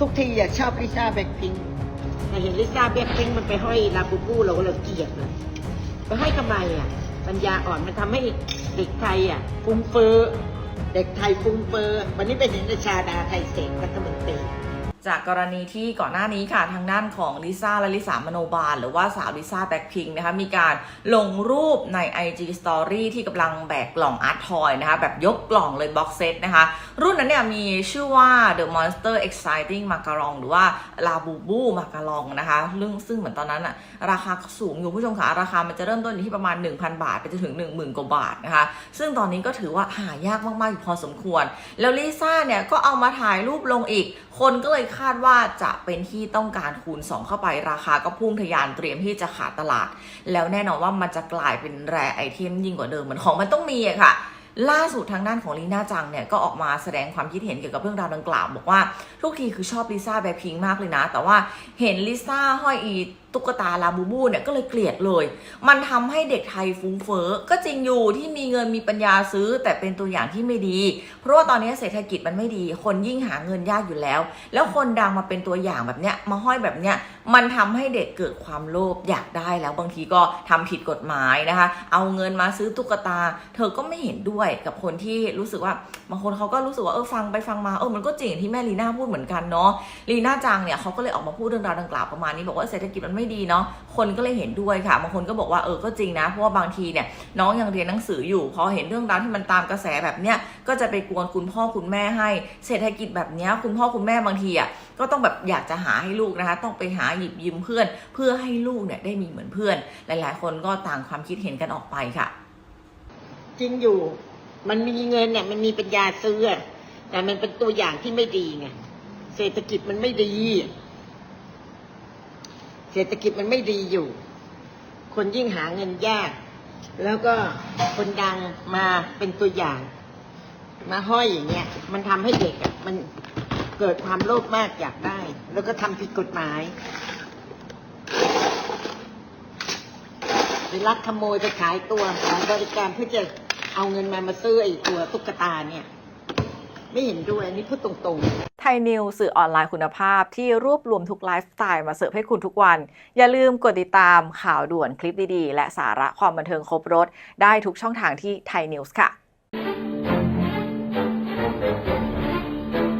ทุกทีอยากชอบลิซ่าแบ็คพิงค์แต่เห็นลิซ่าแบ็คพิงค์มันไปห้อยลาบูบูเราก็เลยเกลียดเลยไปห้อยทำไมอะปัญญาอ่อนมันทำให้เด็กไทยอะฟุ้งเฟ้อเด็กไทยฟุ้งเฟ้อวันนี้เป็นเห็นชาดาไทยเสกรัฐมนตรี จากกรณีที่ก่อนหน้านี้ค่ะทางด้านของลิซ่าและลิสามโนบาล หรือว่าสาวลิซ่าแบ็คพิงนะคะมีการลงรูปใน IG Story ที่กำลังแบกกล่องอาร์ตทอยนะคะแบบยกกล่องเลยบ็อกเซตนะคะ รุ่นนั้นเนี่ยมีชื่อว่า The Monster Exciting Macaron หรือว่า Labu Bu Macaron นะคะซึ่งซึ่งเหมือนตอนนั้นอะราคาสูงอยู่ผู้ชมค่ะราคามันจะเริ่มต้นอยู่ที่ประมาณ 1,000 บาท ไปจนถึง 10,000กว่าบาทนะคะ ซึ่งตอนนี้ก็ถือว่าหายากมากๆอยู่พอสมควร แล้วลิซ่าเนี่ยก็เอามาถ่ายรูปลงอีกคนก็เลยคาดว่าจะเป็นที่ต้องการคูณ 2 เข้าไปราคาก็พุ่งทะยานเตรียมที่จะขาดตลาด แล้วแน่นอนว่ามันจะกลายเป็นแร่ไอเทมยิ่งกว่าเดิมเหมือนของมันต้องมีอะค่ะล่าสุดทางด้านของลีน่าจังเนี่ยก็ออกมาแสดงความคิดเห็นเกี่ยวกับเรื่องราวดังกล่าว บอกว่าทุกทีคือชอบลิซ่าแบล็คพิงค์มากเลยนะ แต่ว่าเห็นลิซ่าห้อยอี ตุ๊กตาลาบูบูเนี่ยก็เลยเกลียดเลย มันทำให้เด็กไทยฟุ้งเฟ้อก็จริงอยู่ที่มีเงินมีปัญญาซื้อ แต่เป็นตัวอย่างที่ไม่ดี เพราะว่าตอนนี้เศรษฐกิจมันไม่ดี คนยิ่งหาเงินยากอยู่แล้ว แล้วคนดังมาเป็นตัวอย่างแบบเนี้ยมาห้อยแบบเนี้ยมันทำให้เด็กเกิดความโลภอยากได้แล้วบางทีก็ทำผิดกฎหมายนะคะ เอาเงินมาซื้อตุ๊กตา เธอก็ไม่เห็นด้วยกับคนที่รู้สึกว่าบางคนเขาก็รู้สึกว่าเออฟังไปฟังมาเออมันก็จริงอย่างที่แม่ลีน่าพูดเหมือนกันเนาะลีน่าจังเนี่ยเขาก็เลยออกมาพูดเรื่องราวดังกล่าวประมาณนี้บอกว่าเศรษฐกิจมันไม่ดีเนาะคนก็เลยเห็นด้วยค่ะบางคนก็บอกว่าเออก็จริงนะเพราะว่าบางทีเนี่ยน้องยังเรียนหนังสืออยู่พอเห็นเรื่องราวที่มันตามกระแสแบบเนี้ยก็จะไปกวนคุณพ่อคุณแม่ให้ เศรษฐกิจแบบเนี้ยคุณพ่อคุณแม่บางทีอะก็ต้องแบบอยากจะหาให้ลูกนะคะ ต้องไปหาหยิบยืมเพื่อน เพื่อให้ลูกเนี่ยได้มีเหมือนเพื่อน หลาย ๆ คนก็ต่างความคิดเห็นกันออกไปค่ะ จริงอยู่มันมีเงินเนี่ยมันมีปัญญาซื้อแต่มันเป็นตัวอย่างที่ไม่ดีไงเศรษฐกิจมันไม่ดี เศรษฐกิจมันไม่ดีอยู่ คนยิ่งหาเงินยาก แล้วก็คนดังมาเป็นตัวอย่าง มาห้อยอย่างเงี้ย มันทำให้เด็กมันเกิดความโลภมากอยากได้ แล้วก็ทำผิดกฎหมายไปลักขโมยไปขายตัวของบริการเพื่อจะเอาเงินมามาซื้อไอ้ตัวตุ๊กตาเนี่ย ไม่เห็นด้วยอันนี้พูดตรงๆ ไทยนิวสื่อออนไลน์คุณภาพที่รวบรวมทุกไลฟ์สไตล์มาเสิร์ฟให้คุณทุกวัน อย่าลืมกดติดตามข่าวด่วนคลิปดีๆ และสาระความบันเทิงครบรถ ได้ทุกช่องทางที่ไทยนิวส์ค่ะ